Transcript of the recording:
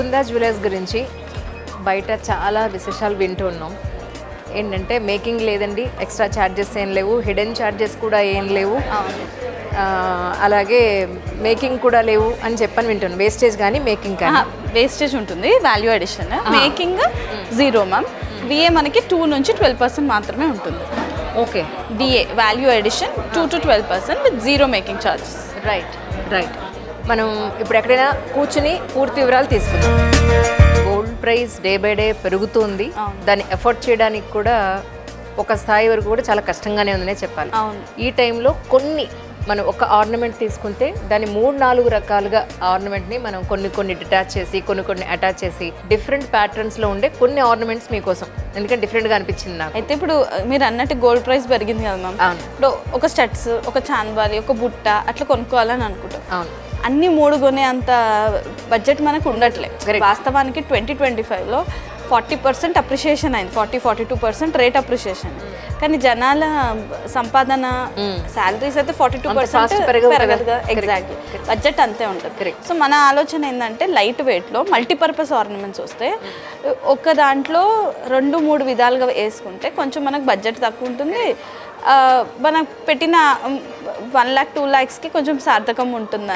Mukunda jewellers గురించి బయట చాలా విశేషాలు వింటూ ఉన్నాం. ఏంటంటే మేకింగ్ లేదండి ఎక్స్ట్రా ఛార్జెస్ ఏం లేవు హిడెన్ ఛార్జెస్ కూడా ఏం లేవు. అలాగే మేకింగ్ కూడా లేవు అని చెప్పని వింటున్నాను వేస్టేజ్ కానీ మేకింగ్ కానీ. వేస్టేజ్ ఉంటుంది value addition. Making zero ma'am. VA మనకి టూ నుంచి ట్వెల్వ్ పర్సెంట్ మాత్రమే ఉంటుంది. Okay. DA value addition two to twelve percent with zero making charges right right. మనం ఇప్పుడు ఎక్కడైనా కూర్చుని పూర్తి వివరాలు తీసుకుందాం. Gold price day by day పెరుగుతుంది. దాన్ని ఎఫోర్డ్ చేయడానికి కూడా ఒక స్థాయి వరకు కూడా చాలా కష్టంగానే ఉందనే చెప్పాలి. అవును. ఈ టైంలో కొన్ని మనం ఒక ఆర్నమెంట్ తీసుకుంటే దాన్ని మూడు నాలుగు రకాలుగా ఆర్నమెంట్ని మనం కొన్ని కొన్ని డిటాచ్ చేసి కొన్ని కొన్ని అటాచ్ చేసి డిఫరెంట్ ప్యాటర్న్స్లో ఉండే కొన్ని ఆర్నమెంట్స్ మీకోసం. ఎందుకంటే డిఫరెంట్గా అనిపించింది నాకు. అయితే ఇప్పుడు మీరు అన్నట్టు గోల్డ్ ప్రైస్ పెరిగింది కదా మ్యామ్. ఇప్పుడు ఒక స్టడ్స్ ఒక చాన్బాలి ఒక బుట్ట అట్లా కొనుక్కోవాలని అనుకుంటాం అవును. అన్ని మూడు కొనే అంత బడ్జెట్ మనకు ఉండట్లే. వాస్తవానికి ట్వంటీ ట్వంటీ ఫైవ్లో ఫార్టీ పర్సెంట్ అప్రిషియేషన్ అయింది. Forty forty two percent rate appreciation కానీ జనాల సంపాదన శాలరీస్ అయితే ఫార్టీ టూ పర్సెంట్. పెరగదు ఎగ్జాక్ట్లీ బడ్జెట్ అంతే ఉంటుంది. సో మన ఆలోచన ఏంటంటే లైట్ వెయిట్లో మల్టీపర్పస్ ఆర్నమెంట్స్ వస్తే ఒక దాంట్లో రెండు మూడు విధాలుగా వేసుకుంటే కొంచెం మనకు బడ్జెట్ తక్కువ ఉంటుంది. మనం పెట్టిన వన్ ల్యాక్ టూ ల్యాక్స్కి కొంచెం సార్థకం ఉంటుంది